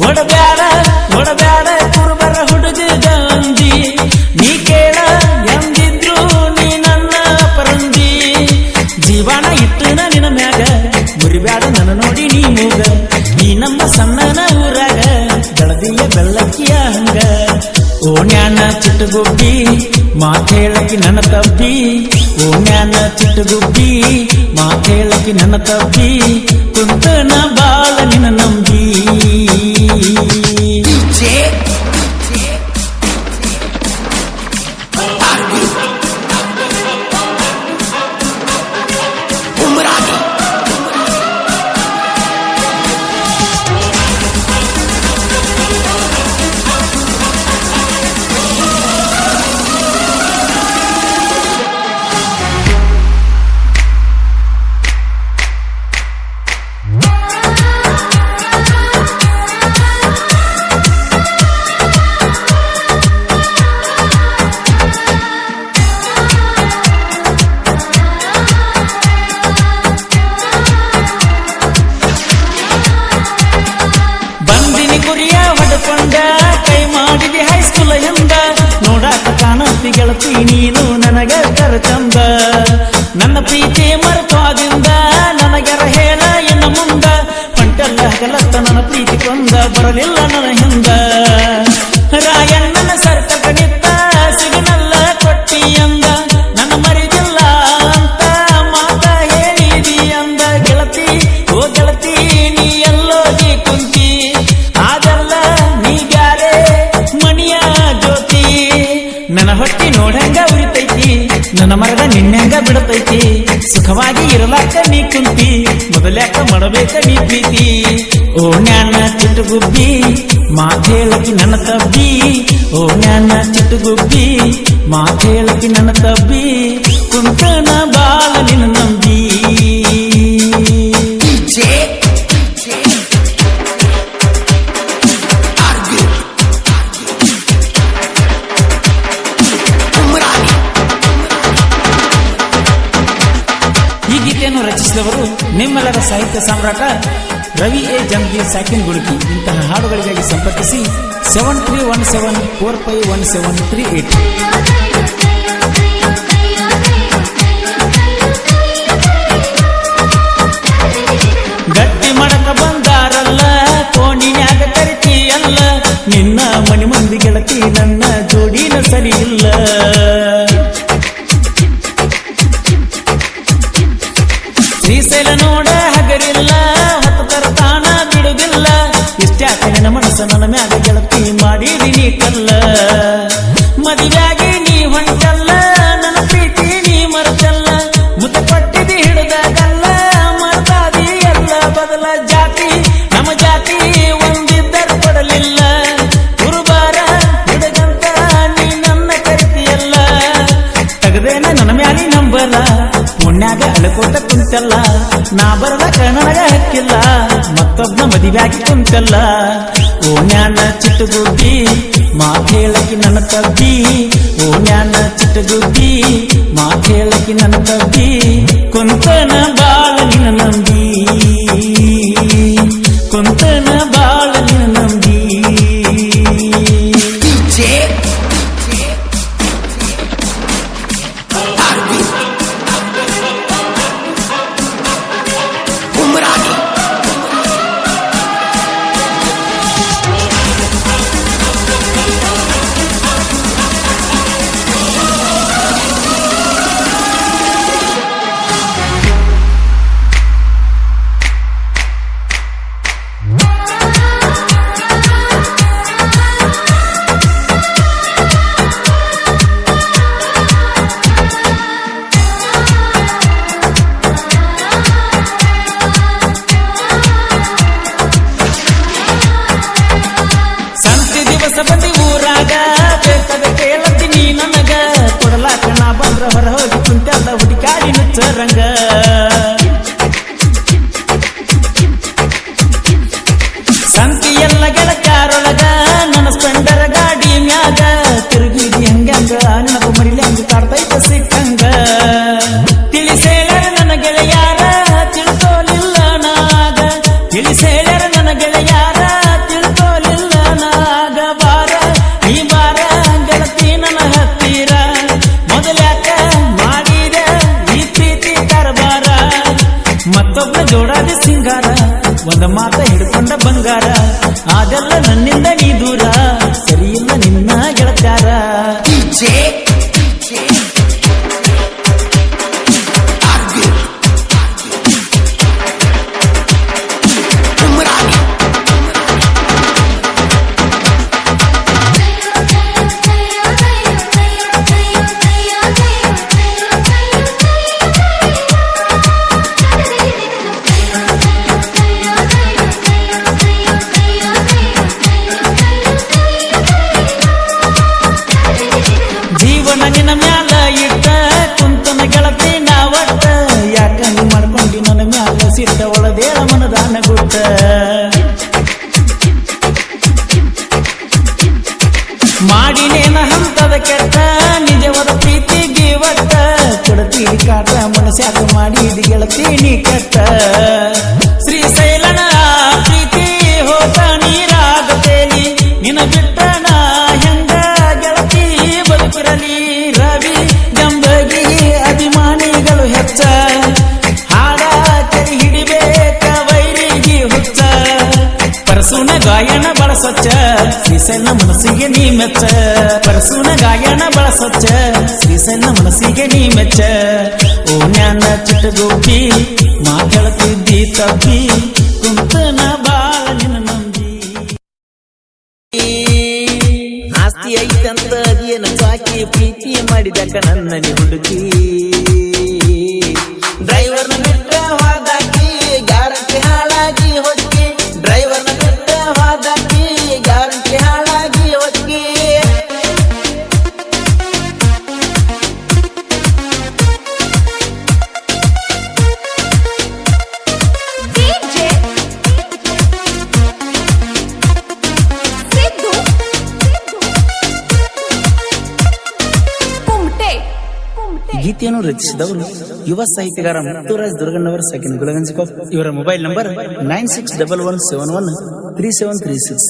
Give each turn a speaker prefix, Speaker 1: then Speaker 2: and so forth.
Speaker 1: ಒಡಬ್ಯಾಡ ಒಡಬ್ಯಾಡ ಕುರುಬರ ಹುಡುಗ ಗಂಜಿ ನೀ ಕೇಳ, ಎಂದಿದ್ರು ನೀ ನನ್ನ ಪರಂಜಿ ಜೀವನ ಇಟ್ಟನ ನಿನ್ನ ಮ್ಯಾಗ, ಮುರಿಬ್ಯಾಡ ನನ್ನ ನೋಡಿ ನೀ ಮೂಗ. ನೀ ನಮ್ಮ ಸಣ್ಣನ ಊರಾಗ, ದಳದಿಯ ಬೆಳ್ಳಕ್ಕಿಯ ಹಂಗ. ಓಣ್ಯಾನ ಚಿಟ್ಟುಗುಬ್ಬಿ ಮಾತೇಳಕಿ ನನ್ನ ತಬ್ಬಿ ಓಣ್ಯಾನ ಚಿಟ್ಟುಗುಬ್ಬಿ ಮಾತೇಳಕಿ ನನ್ನ ತಬ್ಬಿ ಕಾಣತಿ ಗೆಳತಿ ನೀನು ನನಗೆ ಕರಚಂದ ನನ್ನ ಪ್ರೀತಿ ಮರೆತೋದಿಂದ ನನಗರ ಹೇಳ ಎನ್ನ ಮುಂದ. ಪಂಟಲ್ಲ ಹಗಲತ್ತ ನನ್ನ ಪ್ರೀತಿ ಕೊಂದ. ಬರಲಿಲ್ಲ ಹೊಟ್ಟಿ ನೋಡಂಗ ಉರಿತೈತಿ. ನನ್ನ ಮರದ ನಿನ್ನಂಗ ಬಿಡತೈತಿ. ಸುಖವಾಗಿ ಇರಲಾಕ ನೀ ಕುಂತಿ. ಮೊದಲ್ಯಾಕ ಮಾಡಬೇಕ ನೀ ಪ್ರೀತಿ. ಓ ಜ್ಞಾನ ಚಿಟ್ಟುಗುಬ್ಬಿ ಮಾತೇಳಕಿ ನನ್ನ ತಬ್ಬಿ. ಓ ಜ್ಞಾನ ಚಿಟ್ಟುಗುಬ್ಬಿ ಮಾತೇಳಕಿ ನನ್ನ ತಬ್ಬಿ. ಕುಂತನ ಗೀತೆಯನ್ನು ರಚಿಸಿದವರು ನಿಮ್ಮೆಲ್ಲರ ಸಾಹಿತ್ಯ ಸಾಮ್ರಾಟ ರವಿ ಎ. ಜಂಗಿ ಸಾಕಿನ್ ಗುಡುಕಿ. ಇಂತಹ ಹಾಡುಗಳಿಗಾಗಿ ಸಂಪರ್ಕಿಸಿ seven three one seven four five one seven three eight ನನ್ನ ಮನಸ್ಸ ನನ್ನ ಮ್ಯಾಗ ಗೆಳತಿ ಮಾಡಿದಿನಿ ಕಲ್ಲ. ಮದುವೆಯಾಗಿ ನೀ ಹೊಂಟಲ್ಲ, ನನ್ನ ಪ್ರೀತಿ ನೀ ಮರೆತಲ್ಲ. ಮುತ್ತ ಪಟ್ಟಿದಿ ಹಿಡಿದಾಗಲ್ಲ ಮರದಾದಿ ಎಲ್ಲ ಬದಲ ಜಾತಿ. ನಮ್ಮ ಜಾತಿ ಒಂದಿದ್ದರೂ ಕೊಡಲಿಲ್ಲ. ಗುರುಬಾರ ಹಿಡಗಂತ ನೀ ನನ್ನ ಕರಿತಿಯಲ್ಲ. ತೆಗದೇನ ನನ್ನ ಮ್ಯಾಲಿ ನಂಬರ ಪುಣ್ಯಾಗ ಅಳಕೋತ ಕುಂತಲ್ಲ, ನಾ ಬರದ ನನಗ ಹಕ್ಕಿಲ್ಲ, ಮತ್ತೊಬ್ನ ಮದಿವ್ಯಾಗಿ ಕುಂತಲ್ಲ. ಓ ಜ್ಞಾನ ಚಿಟ್ಟುಗುಬ್ಬಿ ಮಾತೇಳಕಿ ನನ್ನ ತಬ್ಬಿ. ಓ ಜ್ಞಾನ ಚಿಟ್ಟುಗುಬ್ಬಿ ಮಾತೇಳಕಿ ನನ್ನ ತಬ್ಬಿ. ದಿವಸ ಬಂದಿ ಊರಾಗ. ಕೇಳತ್ತಿ ನೀ ನನಗ. ಕೊಡಲಾಕ ನಾ ಬಂದ್ರ ಹೊರ ಹೋಗಿ ಕುಂತೆಲ್ಲ ಹುಡುಕಾಡಿ ನುಚ್ಚರಂಗ. ಸಂತಿ ಎಲ್ಲ ಗೆಳಕಾರೊಳಗ ನನ್ನ ಸ್ಪೆಂಡರ ಗಾಡಿ ಮ್ಯಾಗ. ತಿರುಗಿದಿ ಹೆಂಗಂಗ ನೆನಪು ಮರಿಲಿ ಹಂಗ ಕಾಡ್ತೈತ ಸಿಕ್ಕಂಗ. ತಿಳಿಸೇಳರ ನನ್ನ ಗೆಳೆಯಾರ, ತಿಳ್ಕೊಲಿಲ್ಲ ನಾಗ. ತಿಳಿಸೇಳರ ನನ್ನ ಗೆಳೆಯಾರ ಒಂದ ಮಾತ ಹಿಡ್ಕೊಂಡ ಬಂಗಾರ. ಅದೆಲ್ಲ ನನ್ನಿಂದ ನೀ ದೂರ. ಸರಿಯಿಲ್ಲ ನಿನ್ನ ಗೆಳತ್ಯಾರ. ಕಿತ್ತ ಒಳದೇರ ಮನದಾನ ಗುಟ್ಟ ಮಾಡಿನೇನ ಹಂತದ ಕೆಟ್ಟ, ನಿಜವಾದ ಪ್ರೀತಿ ಗೀವಟ್ಟ ಕೊಡತಿ ಕಾಟ ಮನಸ್ಸಾಗ ಮಾಡಿದ ಗೆಳತಿ ನೀ ಗಾಯನ ಬಳಸೊಚ್ಚ. ಶ್ರೀಸೈನ ಮನಸ್ಸಿಗೆ ನೀ ಮೆಚ್ಚ. ಪರಸುನ ಗಾಯನ ಬಳಸೊಚ್ಚ. ಶ್ರೀಸೈನ ಮನಸ್ಸಿಗೆ ನೀ ಮೆಚ್ಚ. ಓ ಜ್ಞಾನ ಚಿಟ್ಟಗೋಪಿ ಮಾತಾಡ್ತಿದ್ದಿ ತಪ್ಪಿ, ಕುಂತನ ಬಾಳ ನಿನ್ನ ನಂಬಿ. ಆಸ್ತಿ ಐತಂತ ಅದೇನ ಸಾಕಿ ಪ್ರೀತಿ ಮಾಡಿದಕ ನನ್ನ ಹುಡುಕಿ. ಗೀತೆಯನ್ನು ರಚಿಸಿದವರು ಯುವ ಸಾಹಿತ್ಯಗಾರ ಮುತ್ತುರಾಜ್ ದುರ್ಗಣ್ಣವರ ಸೆಕೆಂಡ್ ಗುಲಗಂಜ್ ಕಾಪ್ ಇವರ mobile number nine six double one seven one three seven three six.